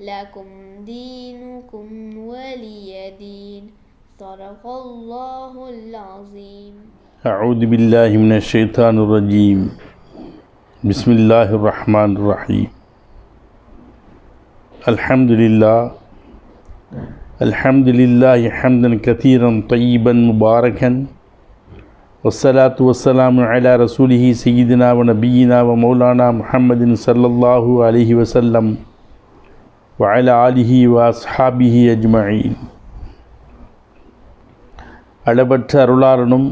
لكم دينكم ولي دين. صدق الله العظيم. أعوذ بالله من الشيطان الرجيم. بسم الله الرحمن الرحيم. الحمد لله. الحمد لله حمدا كثيرا طيبا مباركا. والصلاة والسلام على رسوله سيدنا ونبينا ومولانا محمد صلى الله عليه وسلم. வயல ஆலிஹி வாஸ்ஹாபிஹி அஜ்மயின் அளபற்ற அருளாளனும்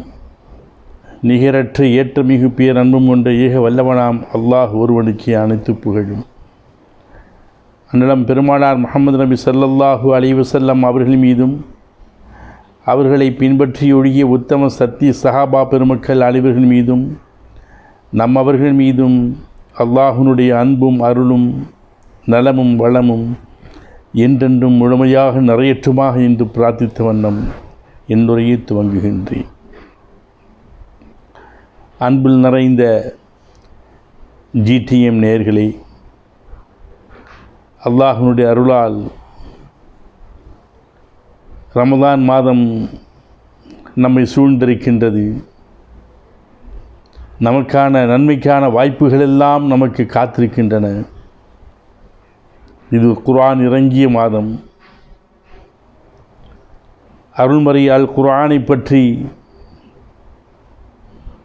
நிகரற்ற ஏற்றமிகு பேர் அன்பும் கொண்ட ஏக வல்லவனாம் அல்லாஹ் ஒருவனுக்கு அனைத்து புகழும். அன்னிடம் பெருமானார் முகமது நபி சல்லல்லாஹு அலைவசல்லம் அவர்கள் மீதும் அவர்களை பின்பற்றி ஒழுகிய உத்தம சத்தி சஹாபா பெருமக்கள் அனைவர்கள் மீதும் நம்மவர்கள் மீதும் அல்லாஹுனுடைய அன்பும் அருளும் நலமும் வளமும் என்றென்றும் முழுமையாக நிறையற்றுமாக என்று பிரார்த்தித்த வண்ணம் என்னுரையை துவங்குகின்றேன். அன்பில் நிறைந்த ஜிடிஎம் நேர்களே அல்லாஹனுடைய அருளால் ரமதான் மாதம் நம்மை சூழ்ந்திருக்கின்றது. நமக்கான நன்மைக்கான வாய்ப்புகளெல்லாம் நமக்கு காத்திருக்கின்றன. இது குரான் இறங்கிய மாதம். அருள்மறையால் குரானை பற்றி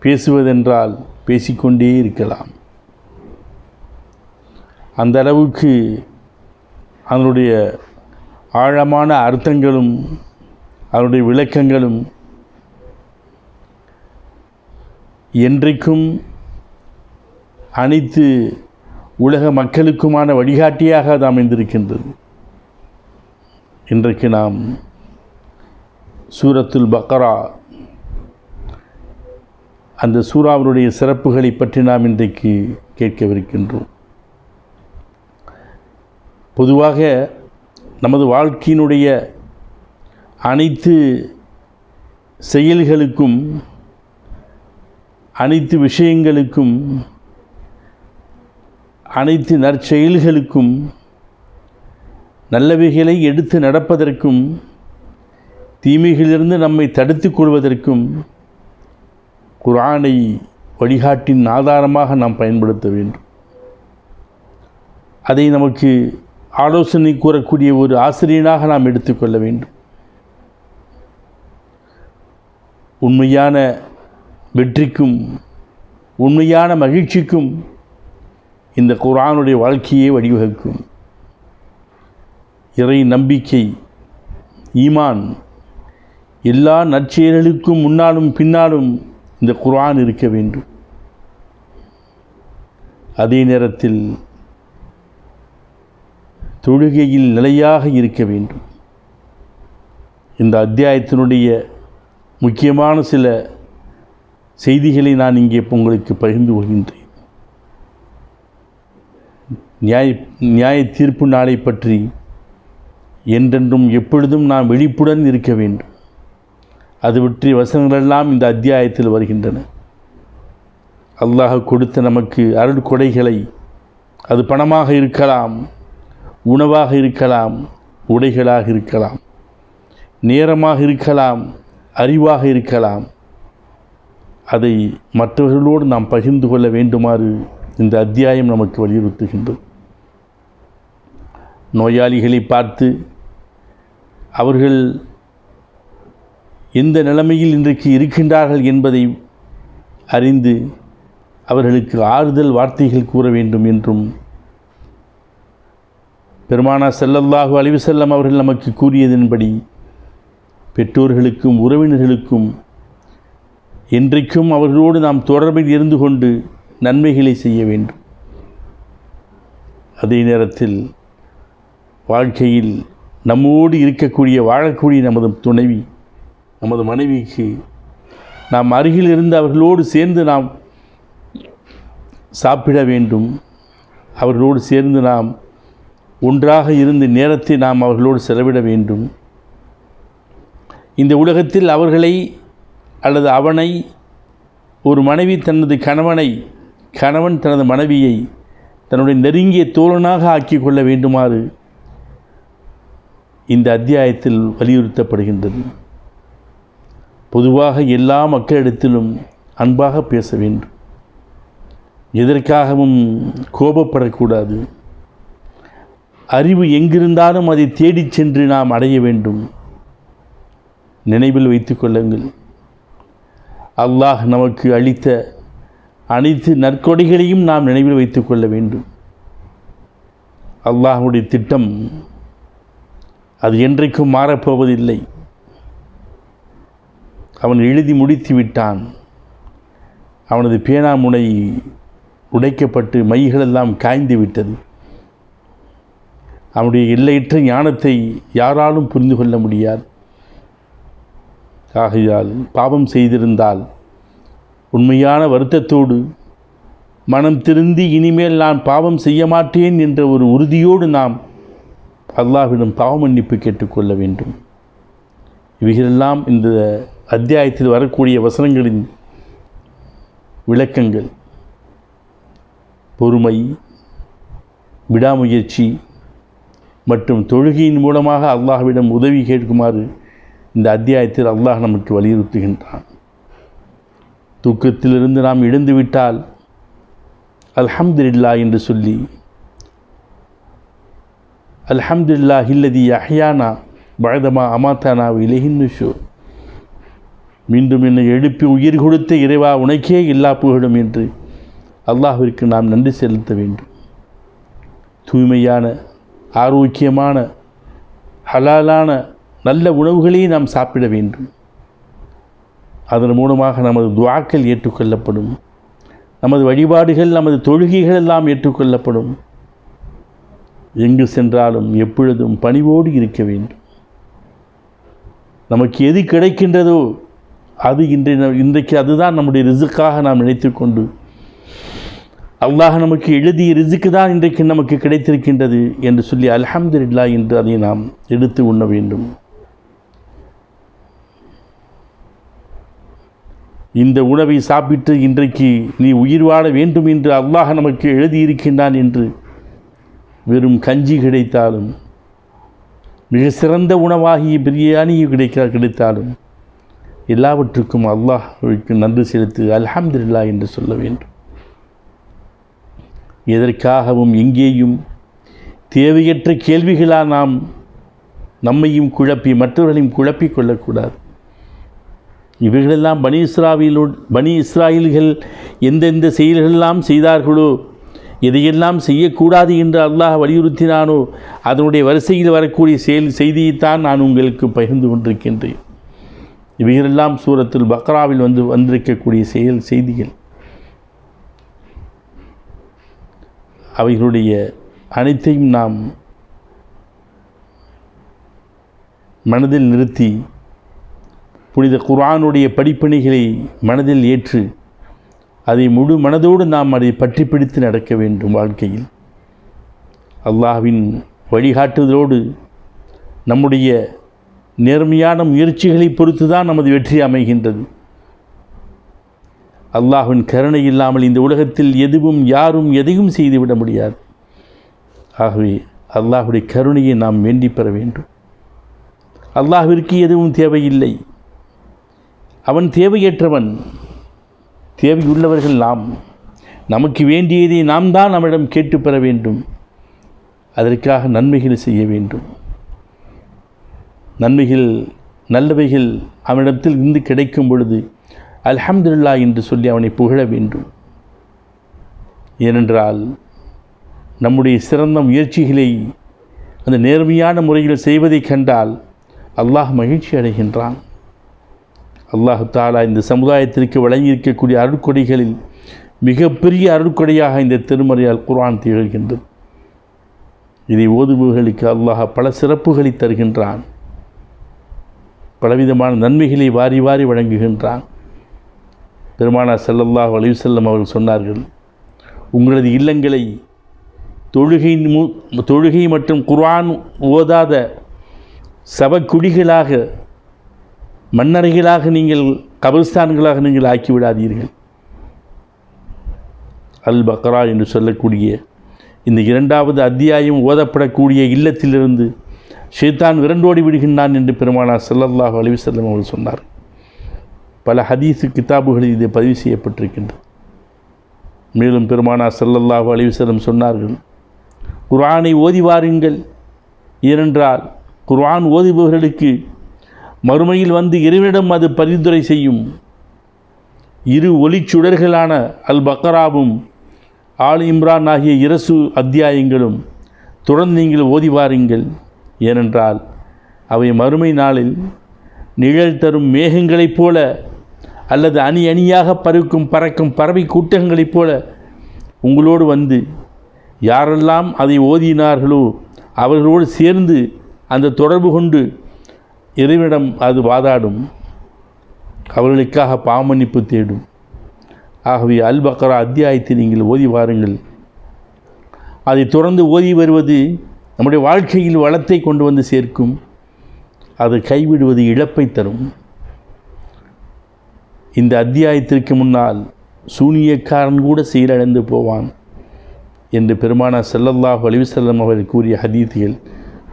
பேசுவதென்றால் பேசிக்கொண்டே இருக்கலாம். அந்த அளவுக்கு அதனுடைய ஆழமான அர்த்தங்களும் அதனுடைய விளக்கங்களும் என்றைக்கும் அனைத்து உலக மக்களுக்குமான வழிகாட்டியாக அது அமைந்திருக்கின்றது. இன்றைக்கு நாம் சூரத்துல் பக்ரா அந்த சூறாவினுடைய சிறப்புகளை பற்றி நாம் இன்றைக்கு கேட்கவிருக்கின்றோம். பொதுவாக நமது வாழ்க்கையினுடைய அனைத்து செயல்களுக்கும் அனைத்து விஷயங்களுக்கும் அனைத்து நற்செயல்களுக்கும் நல்லவைகளை எடுத்து நடப்பதற்கும் தீமைகளிலிருந்து நம்மை தடுத்துக் கொள்வதற்கும் குரானை வழிகாட்டின் ஆதாரமாக நாம் பயன்படுத்த வேண்டும். அதை நமக்கு ஆலோசனை கூறக்கூடிய ஒரு ஆசிரியனாக நாம் எடுத்துக்கொள்ள வேண்டும். உண்மையான வெற்றிக்கும் உண்மையான மகிழ்ச்சிக்கும் இந்த குரானுடைய வாழ்க்கையை வழிவகுக்கும். இறை நம்பிக்கை ஈமான் எல்லா நற்செயல்களுக்கும் முன்னாலும் பின்னாலும் இந்த குரான் இருக்க வேண்டும். அதே நேரத்தில் தொழுகையில் நிலையாக இருக்க வேண்டும். இந்த அத்தியாயத்தினுடைய முக்கியமான சில செய்திகளை நான் இங்கே உங்களுக்கு பகிர்ந்து கொள்கின்றேன். நியாய நியாய தீர்ப்பு நாளை பற்றி என்றென்றும் எப்பொழுதும் நாம் விழிப்புடன் இருக்க வேண்டும். அது பற்றி வசனங்களெல்லாம் இந்த அத்தியாயத்தில் வருகின்றன. அல்லாஹ் கொடுத்த நமக்கு அருள் கொடைகளை அது பணமாக இருக்கலாம் உணவாக இருக்கலாம் உடைகளாக இருக்கலாம் நேரமாக இருக்கலாம் அறிவாக இருக்கலாம். அதை மற்றவர்களோடு நாம் பகிர்ந்து கொள்ள வேண்டுமாறு இந்த அத்தியாயம் நமக்கு வலியுறுத்துகின்றது. நோயாளிகளை பார்த்து அவர்கள் எந்த நிலைமையில் இன்றைக்கு இருக்கின்றார்கள் என்பதை அறிந்து அவர்களுக்கு ஆறுதல் வார்த்தைகள் கூற வேண்டும் என்றும் பெருமானா செல்லல்லாஹு அழிவு செல்லம் அவர்கள் நமக்கு கூறியதன்படி பெற்றோர்களுக்கும் உறவினர்களுக்கும் என்றைக்கும் அவர்களோடு நாம் தொடர்பில் இருந்து கொண்டு நன்மைகளை செய்ய வேண்டும். அதே நேரத்தில் வாழ்க்கையில் நம்மோடு இருக்கக்கூடிய வாழக்கூடிய நமது துணைவி நமது மனைவிக்கு நாம் அருகில் இருந்து அவர்களோடு சேர்ந்து நாம் சாப்பிட வேண்டும். அவர்களோடு சேர்ந்து நாம் ஒன்றாக இருந்து நேரத்தை நாம் அவர்களோடு செலவிட வேண்டும். இந்த உலகத்தில் அவர்களை அல்லது அவனை ஒரு மனைவி தனது கணவனை கணவன் தனது மனைவியை தன்னுடைய நெருங்கிய தோழனாக ஆக்கி கொள்ள வேண்டுமாறு இந்த அத்தியாயத்தில் வலியுறுத்தப்படுகின்றது. பொதுவாக எல்லா மக்களிடத்திலும் அன்பாக பேச வேண்டும். எதற்காகவும் கோபப்படக்கூடாது. அறிவு எங்கிருந்தாலும் அதை தேடிச் சென்று நாம் அடைய வேண்டும். நினைவில் வைத்துக்கொள்ளுங்கள் அல்லாஹ் நமக்கு அளித்த அனைத்து நற்கொடைகளையும் நாம் நினைவில் வைத்துக்கொள்ள வேண்டும். அல்லாஹுடைய திட்டம் அது என்றைக்கும் மாறப்போவதில்லை. அவன் எழுதி முடித்து விட்டான். அவனது பேனாமுனை உடைக்கப்பட்டு மைகளெல்லாம் காய்ந்து விட்டது. அவனுடைய எல்லையற்ற ஞானத்தை யாராலும் புரிந்து கொள்ள முடியாது. ஆகையால் பாவம் செய்திருந்தால் உண்மையான வருத்தத்தோடு மனம் திருந்தி இனிமேல் நான் பாவம் செய்ய மாட்டேன் என்ற ஒரு உறுதியோடு நாம் அல்லாஹ்விடம் பாவமன்னிப்பு கேட்டுக்கொள்ள வேண்டும். இவைகளெல்லாம் இந்த அத்தியாயத்தில் வரக்கூடிய வசனங்களின் விளக்கங்கள். பொறுமை விடாமுயற்சி மற்றும் தொழுகையின் மூலமாக அல்லாஹ்விடம் உதவி கேட்குமாறு இந்த அத்தியாயத்தில் அல்லாஹ் நமக்கு வலியுறுத்துகின்றான். தூக்கத்திலிருந்து நாம் இழந்துவிட்டால் அல்ஹம்துல்லா என்று சொல்லி அல்ஹம்துல்லா ஹில்லதி அஹ்யானா பழதமா அமாத்தானா இலகின்னு மீண்டும் என்னை எழுப்பி உயிர் கொடுத்த இறைவா உனக்கே எல்லா புகழும் என்று அல்லாஹிற்கு நாம் நன்றி செலுத்த வேண்டும். தூய்மையான ஆரோக்கியமான ஹலாலான நல்ல உணவுகளை நாம் சாப்பிட வேண்டும். அதன் மூலமாக நமது துவாக்கள் ஏற்றுக்கொள்ளப்படும். நமது வழிபாடுகள் நமது தொழுகைகள் எல்லாம் ஏற்றுக்கொள்ளப்படும். எங்கு சென்றாலும் எப்பொழுதும் பணிவோடு இருக்க வேண்டும். நமக்கு எது கிடைக்கின்றதோ அது இன்றைய இன்றைக்கு அதுதான் நம்முடைய ரிசுக்காக நாம் நினைத்து கொண்டு அல்லாஹ் நமக்கு எழுதிய ரிசுக்கு தான் இன்றைக்கு நமக்கு கிடைத்திருக்கின்றது என்று சொல்லி அல்ஹம்துலில்லா என்று அதை நாம் எடுத்து உண்ண வேண்டும். இந்த உணவை சாப்பிட்டு இன்றைக்கு நீ உயிர் வாழ வேண்டும் என்று அல்லாஹ் நமக்கு எழுதியிருக்கின்றான் என்று வெறும் கஞ்சி கிடைத்தாலும் மிக சிறந்த உணவாகிய பிரியாணி கிடைக்க கிடைத்தாலும் எல்லாவற்றுக்கும் அல்லாஹுக்கு நன்றி செலுத்து அல்ஹம்துல்லா என்று சொல்ல வேண்டும். எதற்காகவும் எங்கேயும் தேவையற்ற கேள்விகளால் நாம் நம்மையும் குழப்பி மற்றவர்களையும் குழப்பிக் கொள்ளக்கூடாது. இவைகளெல்லாம் பனி இஸ்ராவிலோ பனி இஸ்ராயில்கள் எந்தெந்த செயல்களெல்லாம் செய்தார்களோ எதையெல்லாம் செய்யக்கூடாது என்று அல்லாஹ் வலியுறுத்தினானோ அதனுடைய வரிசையில் வரக்கூடிய செயல் செய்தியைத்தான் நான் உங்களுக்கு பகிர்ந்து கொண்டிருக்கின்றேன். இவைகளெல்லாம் சூரத்தில் பக்ராவில் வந்து வந்திருக்கக்கூடிய செயல் செய்திகள். அவைகளுடைய அனைத்தையும் நாம் மனதில் நிறுத்தி புனித குர்ஆனுடைய படிப்பணிகளை மனதில் ஏற்று அதை முழு மனதோடு நாம் அதை பற்றி பிடித்து நடக்க வேண்டும் வாழ்க்கையில். அல்லாஹ்வின் வழிகாட்டுதலோடு நம்முடைய நேர்மையான முயற்சிகளை பொறுத்து தான் நமது வெற்றி அமைகின்றது. அல்லாஹின் கருணை இல்லாமல் இந்த உலகத்தில் எதுவும் யாரும் எதையும் செய்துவிட முடியாது. ஆகவே அல்லாஹுடைய கருணையை நாம் வேண்டி பெற வேண்டும். அல்லாஹிற்கு எதுவும் தேவையில்லை. அவன் தேவையற்றவன். தேவையுள்ளவர்கள் நாம். நமக்கு வேண்டியதை நாம் தான் அவனிடம் கேட்டு பெற வேண்டும். அதற்காக நன்மைகள் செய்ய வேண்டும். நன்மைகள் நல்லவைகள் அவனிடத்தில் இருந்து கிடைக்கும் பொழுது அல்ஹம்துலில்லா என்று சொல்லி அவனை புகழ வேண்டும். ஏனென்றால் நம்முடைய சிறந்த முயற்சிகளை அந்த நேர்மையான முறையில் செய்வதைக் கண்டால் அல்லாஹ் மகிழ்ச்சி அடைகின்றான். அல்லாஹு தாலா இந்த சமுதாயத்திற்கு வழங்கியிருக்கக்கூடிய அருட்கொடைகளில் மிகப்பெரிய அருட்கொடையாக இந்த திருமறையால் குர்ஆன் திகழ்கின்றது. இதை ஓதுபவர்களுக்கு அல்லாஹ் பல சிறப்புகளை தருகின்றான். பலவிதமான நன்மைகளை வாரி வாரி வழங்குகின்றான். பெருமானா செல்லல்லாஹ் அலைஹி வஸல்லம் அவர்கள் சொன்னார்கள் உங்களது இல்லங்களை தொழுகை மு- தொழுகை மற்றும் குர்ஆன் ஓதாத சவக்குடிகளாக மண்ணறைகளாக நீங்கள் கபர்ஸ்தான்களாக நீங்கள் ஆக்கிவிடாதீர்கள். அல் பக்ரா என்று சொல்லக்கூடிய இந்த இரண்டாவது அத்தியாயம் ஓதப்படக்கூடிய இல்லத்திலிருந்து ஷேத்தான் விரண்டோடி விடுகின்றான் என்று பெருமானா செல்லல்லாஹு அலைஹி அவர்கள் சொன்னார். பல ஹதீஸு கிதாபுகளில் இது பதிவு செய்யப்பட்டிருக்கின்றது. மேலும் பெருமானா செல்லல்லாஹு அலைஹி சொன்னார்கள் குர்ஆனை ஓதி வாருங்கள். ஏனென்றால் குர்ஆன் ஓதுபவர்களுக்கு மறுமையில் வந்து இறைவனிடம் அது பரிந்துரை செய்யும். இரு ஒளிச்சுடர்களான அல் பக்கராவும் ஆல் இம்ரான் ஆகிய இரசு அத்தியாயங்களும் தொடர்ந்து நீங்கள் ஓதி வாருங்கள். ஏனென்றால் அவை மறுமை நாளில் நிழல் தரும் மேகங்களைப் போல அல்லது அணி அணியாக பறக்கும் பறக்கும் பறவை கூட்டங்களைப் போல உங்களோடு வந்து யாரெல்லாம் அதை ஓதினார்களோ அவர்களோடு சேர்ந்து அந்த தொடர்பு கொண்டு இறைவனிடம் அது வாதாடும் அவர்களுக்காக பாமன்னிப்பு தேடும். ஆகவே அல் பக்ரா அத்தியாயத்தை நீங்கள் ஓதி வாருங்கள். அதை தொடர்ந்து ஓதி வருவது நம்முடைய வாழ்க்கையில் வளத்தை கொண்டு வந்து சேர்க்கும். அது கைவிடுவது இழப்பை தரும். இந்த அத்தியாயத்திற்கு முன்னால் சூனியக்காரன் கூட சீரழிந்து போவான் என்று பெருமானா செல்லல்லாஹ் அலைஹி அவர்கள் கூறிய ஹதீதுகள்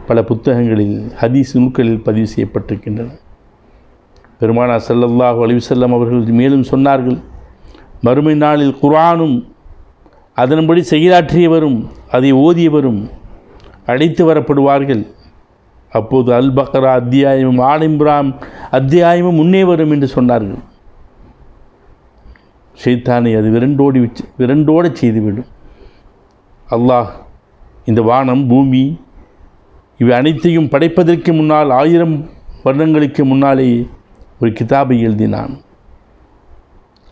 பல புத்தகங்களில் ஹதீஸ் நூல்களில் பதிவு செய்யப்பட்டிருக்கின்றன. பெருமானா ஸல்லல்லாஹு அலைஹி அவர்கள் மேலும் சொன்னார்கள் மறுமை நாளில் குரானும் அதன்படி செயலாற்றியவரும் அதை ஓதியவரும் அழைத்து வரப்படுவார்கள். அப்போது அல் பக்ரா அத்தியாயமும் ஆலிம்ராம் அத்தியாயமும் முன்னே வரும் என்று சொன்னார்கள். ஷெய்தானை அது விரண்டோடி வச்சு செய்துவிடும். அல்லாஹ் இந்த வானம் பூமி இவை அனைத்தையும் படைப்பதற்கு முன்னால் ஆயிரம் வருடங்களுக்கு முன்னாலே ஒரு கிதாபை எழுதினான்.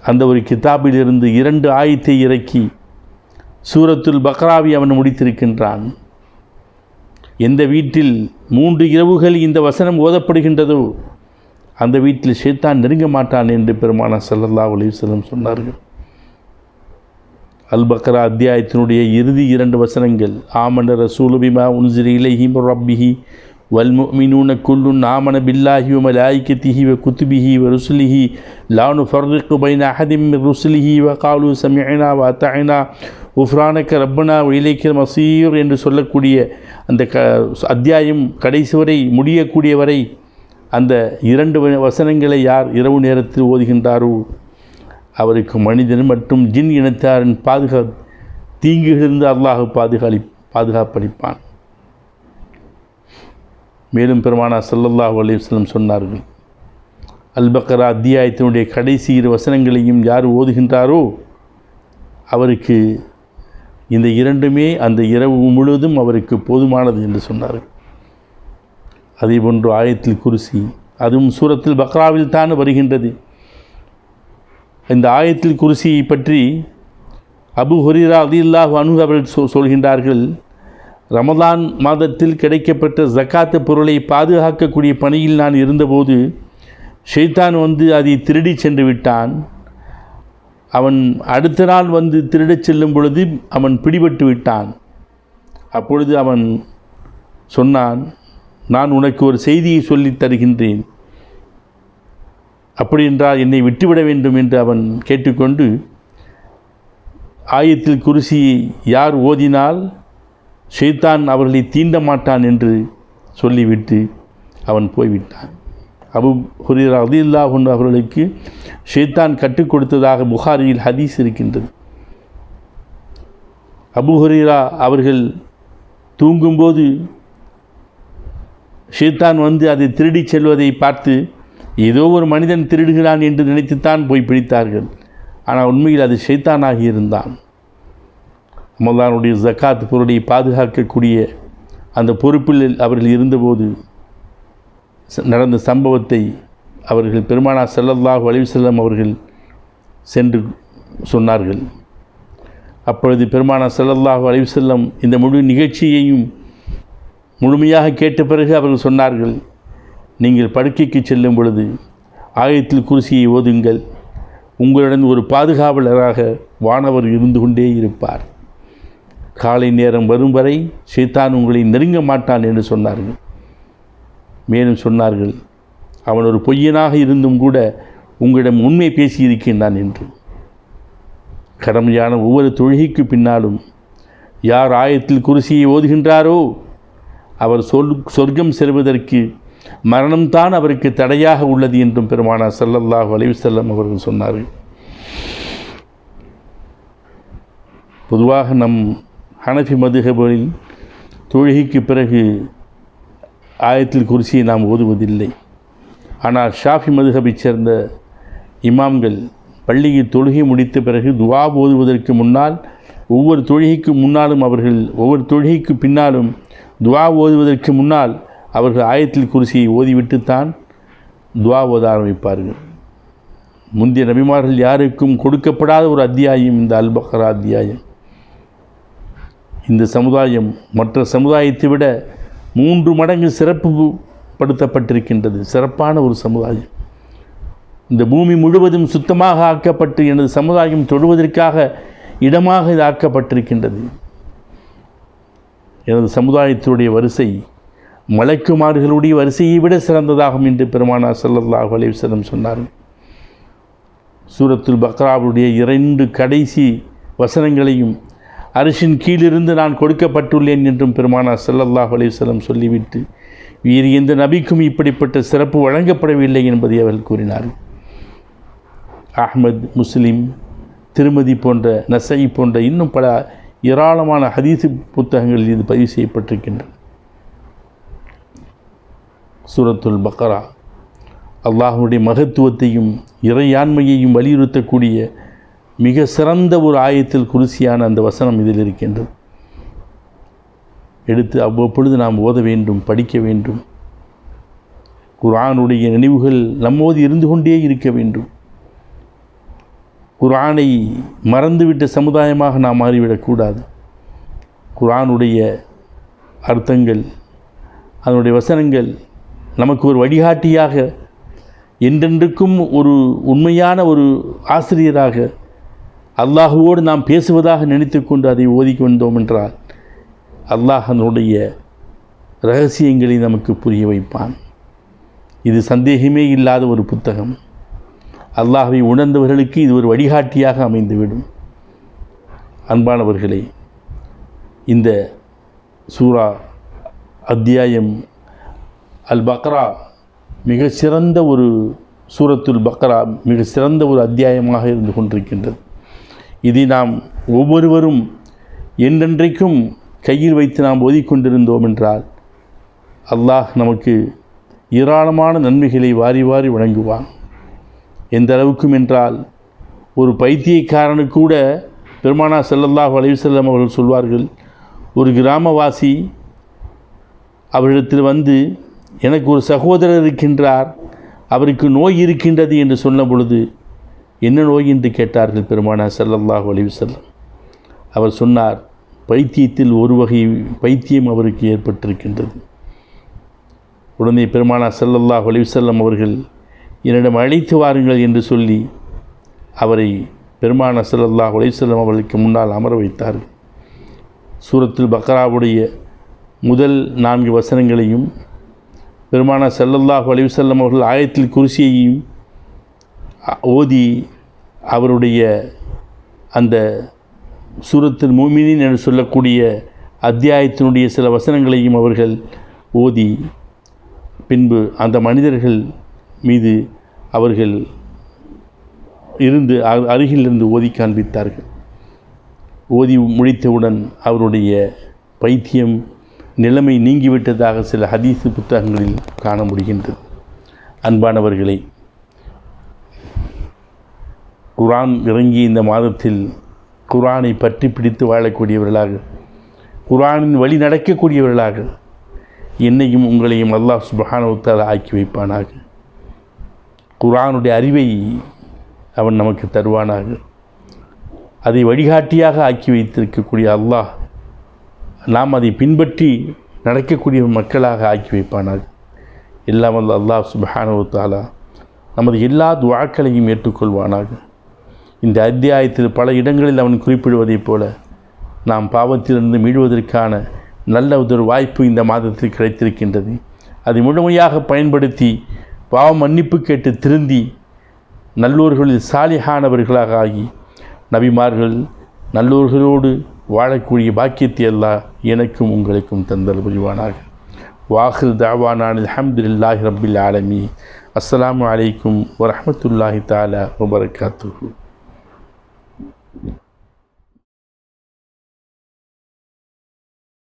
அந்த ஒரு கிதாபிலிருந்து இரண்டு ஆயத்தை இறக்கி சூரத்துல் பக்ராவை அவன் முடித்திருக்கின்றான். எந்த வீட்டில் மூன்று இரவுகள் இந்த வசனம் ஓதப்படுகின்றதோ அந்த வீட்டில் ஷேத்தான் நெருங்க மாட்டான் என்று பெருமானா சல்லல்லா அலைஹி சொன்னார்கள். அல் பக்ரா அத்தியாயத்தினுடைய இறுதி இரண்டு வசனங்கள். ஆமன ரசூலுபிமா உன்சிரி இலஹிம் ரப்பிஹி வல் முஃமினூன குல்லுன் ஆமன பில்லாஹி வ மலாயிகத்திஹி வ குத்துபிஹி வ ருசுலிஹி லானு ஃபர்ரிக்கு பைன அஹதிம் ருசுலிஹி வ காலு சமியனா வ அத்தஅனா உஃப்ரானக்க ரப்பனா இலைக்கிற மசீர் என்று சொல்லக்கூடிய அந்த க அத்தியாயம் கடைசி வரை முடியக்கூடிய வரை அந்த இரண்டு வ- வசனங்களை யார் இரவு நேரத்தில் ஓதுகின்றாரோ அவருக்கு மனிதன் மற்றும் ஜின் இனத்தாரின் பாதுகா தீங்குகளிலிருந்து அல்லாஹ் பாதுகாலி பாதுகாப்பளிப்பான். மேலும் பெருமானா சல்லல்லாஹு அலைஹி சொன்னார்கள் அல்பக்கரா அத்தியாயத்தினுடைய கடைசி இரு வசனங்களையும் யார் ஓதுகின்றாரோ அவருக்கு இந்த இரண்டுமே அந்த இரவு முழுவதும் அவருக்கு போதுமானது என்று சொன்னார்கள். அதே போன்று ஆயத்தில் குருசி அதுவும் சூரத்தில் பக்ராவில் தான் வருகின்றது. இந்த ஆயத்தில் குருசியை பற்றி அபு ஹொரிரா அலில்லாஹ் அனு அவர்கள் சொ சொல்கின்றார்கள். ரமதான் மாதத்தில் கிடைக்கப்பட்ட ஜக்காத்து பொருளை பாதுகாக்கக்கூடிய பணியில் நான் இருந்தபோது ஷைத்தான் வந்து அதை திருடி சென்று விட்டான். அவன் அடுத்த நாள் வந்து திருடச் செல்லும் பொழுது அவன் பிடிபட்டு விட்டான். அப்பொழுது அவன் சொன்னான் நான் உனக்கு ஒரு செய்தியை சொல்லித் தருகின்றேன். அப்படி என்றால் என்னை விட்டுவிட வேண்டும் என்று அவன் கேட்டுக்கொண்டு ஆயத்தில் குருசியை யார் ஓதினால் ஷெய்தான் அவர்களை தீண்ட மாட்டான் என்று சொல்லிவிட்டு அவன் போய்விட்டான். அபு ஹுரீர் அதில்லா அன்ஹு அவர்களுக்கு ஷெய்தான் கற்றுக் கொடுத்ததாக புகாரியில் ஹதீஸ் இருக்கின்றது. அபு ஹுரீரா அவர்கள் தூங்கும்போது ஷெய்தான் வந்து அதை திருடிச் செல்வதை பார்த்து ஏதோ ஒரு மனிதன் திருடுகிறான் என்று நினைத்துத்தான் போய் பிடித்தார்கள். ஆனால் உண்மையில் அது ஷைத்தானாகி இருந்தான். ரமலானுடைய ஜக்காத் பொருளை பாதுகாக்கக்கூடிய அந்த பொறுப்பில் அவர்கள் இருந்தபோது நடந்த சம்பவத்தை அவர்கள் பெருமானா ஸல்லல்லாஹு அலைஹி செல்லம் அவர்கள் சென்று சொன்னார்கள். அப்பொழுது பெருமானா ஸல்லல்லாஹு அலைஹி செல்லம் இந்த முழு நிகழ்ச்சியையும் முழுமையாக கேட்ட பிறகு அவர்கள் சொன்னார்கள் நீங்கள் படுக்கைக்கு செல்லும் பொழுது ஆயத்தில் குருசியை ஓதுங்கள். உங்களுடன் ஒரு பாதுகாவலராக வானவர் இருந்து கொண்டே இருப்பார். காலை நேரம் வரும் வரை சீதான் உங்களை நெருங்க மாட்டான் என்று சொன்னார்கள். மேலும் சொன்னார்கள் அவன் ஒரு பொய்யனாக இருந்தும் கூட உங்களிடம் உண்மை பேசியிருக்கின்றான் என்று. கடமையான ஒவ்வொரு தொழுகைக்கு பின்னாலும் யார் ஆயத்தில் குருசியை ஓதுகின்றாரோ அவர் சொல் சொர்க்கம் செல்வதற்கு மரணம்தான் அவருக்கு தடையாக உள்ளது என்றும் பெருமானார் சல்லல்லாஹ் அலைஹி அவர்கள் சொன்னார்கள். பொதுவாக நம் ஹனஃபி மதுகபலில் தொழுகைக்கு பிறகு ஆயத்தில் குருசியை நாம் ஓதுவதில்லை. ஆனால் ஷாஃபி மதுகபைச் சேர்ந்த இமாம்கள் பள்ளியில் தொழுகை முடித்த பிறகு துவா ஓதுவதற்கு முன்னால் ஒவ்வொரு தொழுகைக்கு முன்னாலும் அவர்கள் ஒவ்வொரு தொழுகைக்கு பின்னாலும் துவா ஓதுவதற்கு முன்னால் அவர்கள் ஆயத்தில் குருசியை ஓதிவிட்டுத்தான் துவா ஓத ஆரம்பிப்பார்கள். முந்தைய நபிமார்கள் யாருக்கும் கொடுக்கப்படாத ஒரு அத்தியாயம் இந்த அல்பஹரா அத்தியாயம். இந்த சமுதாயம் மற்ற சமுதாயத்தை விட மூன்று மடங்கு சிறப்பு படுத்தப்பட்டிருக்கின்றது சிறப்பான ஒரு சமுதாயம். இந்த பூமி முழுவதும் சுத்தமாக ஆக்கப்பட்டு எனது சமுதாயம் தொழுவதற்காக இடமாக இது ஆக்கப்பட்டிருக்கின்றது எனது சமுதாயத்தினுடைய வரிசை மலைக்குமார்களுடைய வரிசையை விட சிறந்ததாகும் என்று பெருமானா செல்லல்லாஹ் அலைஹி சொன்னார். சொன்னார்கள் சூரத்துல் பக்ராவுடைய இரண்டு கடைசி வசனங்களையும் அரிசின் கீழிருந்து நான் கொடுக்கப்பட்டுள்ளேன் என்றும் பெருமானா செல்லல்லாஹ் அலைஹி சொல்லிவிட்டு வேறு எந்த நபிக்கும் இப்படிப்பட்ட சிறப்பு வழங்கப்படவில்லை என்பதை அவர்கள் கூறினார்கள். அஹ்மத் முஸ்லிம் திருமதி போன்ற நசை போன்ற இன்னும் பல ஏராளமான ஹதீஸ் புத்தகங்களில் இது பதிவு செய்யப்பட்டிருக்கின்றன. சூரத்துல் பக்ரா அல்லாஹ்வுடைய மகத்துவத்தையும் இறையாண்மையையும் வலியுறுத்தக்கூடிய மிக சிறந்த ஒரு ஆயத்தில் குருசியான அந்த வசனம் இதில் இருக்கின்றது. எடுத்து அவ்வப்பொழுது நாம் ஓத வேண்டும் படிக்க வேண்டும். குர்ஆனுடைய நினைவுகள் நம்மோது இருந்து கொண்டே இருக்க வேண்டும். குர்ஆனை மறந்துவிட்ட சமுதாயமாக நாம் மாறிவிடக்கூடாது. குர்ஆனுடைய அர்த்தங்கள் அதனுடைய வசனங்கள் நமக்கு ஒரு வழிகாட்டியாக என்றென்றுக்கும் ஒரு உண்மையான ஒரு ஆசிரியராக அல்லாஹுவோடு நாம் பேசுவதாக நினைத்து கொண்டு அதை ஓதி என்றால் அல்லாஹனுடைய ரகசியங்களை நமக்கு புரிய வைப்பான். இது சந்தேகமே இல்லாத ஒரு புத்தகம். அல்லாஹை உணர்ந்தவர்களுக்கு இது ஒரு வழிகாட்டியாக அமைந்துவிடும். அன்பானவர்களே இந்த சூரா அத்தியாயம் அல் பக்ரா மிக சிறந்த ஒரு சூரத்துல் பக்ரா மிக சிறந்த ஒரு அத்தியாயமாக இருந்து கொண்டிருக்கின்றது. இதை நாம் ஒவ்வொருவரும் என்றென்றைக்கும் கையில் வைத்து நாம் ஓதிக்கொண்டிருந்தோம் என்றால் அல்லாஹ் நமக்கு ஏராளமான நன்மைகளை வாரி வாரி வழங்குவான். எந்த அளவுக்கும் என்றால் ஒரு பைத்தியக்காரனுக்கூட கூட பெருமானா செல்லல்லாஹ் அலைஹி அவர்கள் சொல்வார்கள் ஒரு கிராமவாசி அவரிடத்தில் வந்து எனக்கு ஒரு சகோதரர் இருக்கின்றார். அவருக்கு நோய் இருக்கின்றது என்று சொன்ன பொழுது என்ன நோய் என்று கேட்டார்கள் பெருமானா செல்லல்லாஹ் அலைஹி வஸல்லம். அவர் சொன்னார் பைத்தியத்தில் ஒரு வகை பைத்தியம் அவருக்கு ஏற்பட்டிருக்கின்றது. உடனே பெருமானா செல்லல்லாஹ் அலைஹி செல்லம் அவர்கள் என்னிடம் அழைத்து வாருங்கள் என்று சொல்லி அவரை பெருமானா செல்லல்லாஹ் அலைஹி வஸல்லம் அவர்களுக்கு முன்னால் அமர வைத்தார்கள். சூரத்தில் பக்ராவுடைய முதல் நான்கு வசனங்களையும் பெருமான செல்லல்லாஹ் வலிவு வஸல்லம் அவர்கள் ஆயத்தில் குருசியையும் ஓதி அவருடைய அந்த சூரத்தில் மூமினின் என்று சொல்லக்கூடிய அத்தியாயத்தினுடைய சில வசனங்களையும் அவர்கள் ஓதி பின்பு அந்த மனிதர்கள் மீது அவர்கள் இருந்து அருகிலிருந்து ஓதி காண்பித்தார்கள். ஓதி முடித்தவுடன் அவருடைய பைத்தியம் நிலைமை நீங்கிவிட்டதாக சில ஹதீஸு புத்தகங்களில் காண முடிகின்றது. அன்பானவர்களே குரான் இறங்கிய இந்த மாதத்தில் குர்ஆனை பற்றி பிடித்து வாழக்கூடியவர்களாக குர்ஆனின் வழி நடக்கக்கூடியவர்களாக என்னையும் உங்களையும் அல்லாஹ் சுப்ஹானஹு ஆக்கி வைப்பானாக. குர்ஆனுடைய அறிவை அவன் நமக்கு தருவானாக. அதை வழிகாட்டியாக ஆக்கி வைத்திருக்கக்கூடிய அல்லாஹ் நாம் அதை பின்பற்றி நடக்கக்கூடிய மக்களாக ஆக்கி வைப்பானாக. எல்லாம் வல்ல அல்லாஹ் சுப்ஹானஹு தாலா நமது எல்லா துவாக்களையும் ஏற்றுக்கொள்வானாக. இந்த அத்தியாயத்தில் பல இடங்களில் அவன் குறிப்பிடுவதைப் போல நாம் பாவத்திலிருந்து மீழ்வதற்கான நல்ல ஒரு வாய்ப்பு இந்த மாதத்தில் கிடைத்திருக்கின்றது. அதை முழுமையாக பயன்படுத்தி பாவ மன்னிப்பு கேட்டு திருந்தி நல்லோர்களில் சாலிஹானவர்களாக ஆகி நபிமார்கள் நல்லோர்களோடு வாழக்கூடிய பாக்கியத்தை அல்லாஹ் எனக்கும் உங்களுக்கும் தந்தல் புரிவானாக. வாஹில் தாவானான் அஹமதுல்லாஹ் ரபில் ஆலமி. அஸ்லாம் வலைக்கும் வரமத்துல்லாஹி தாலா வபரகாத்துஹு.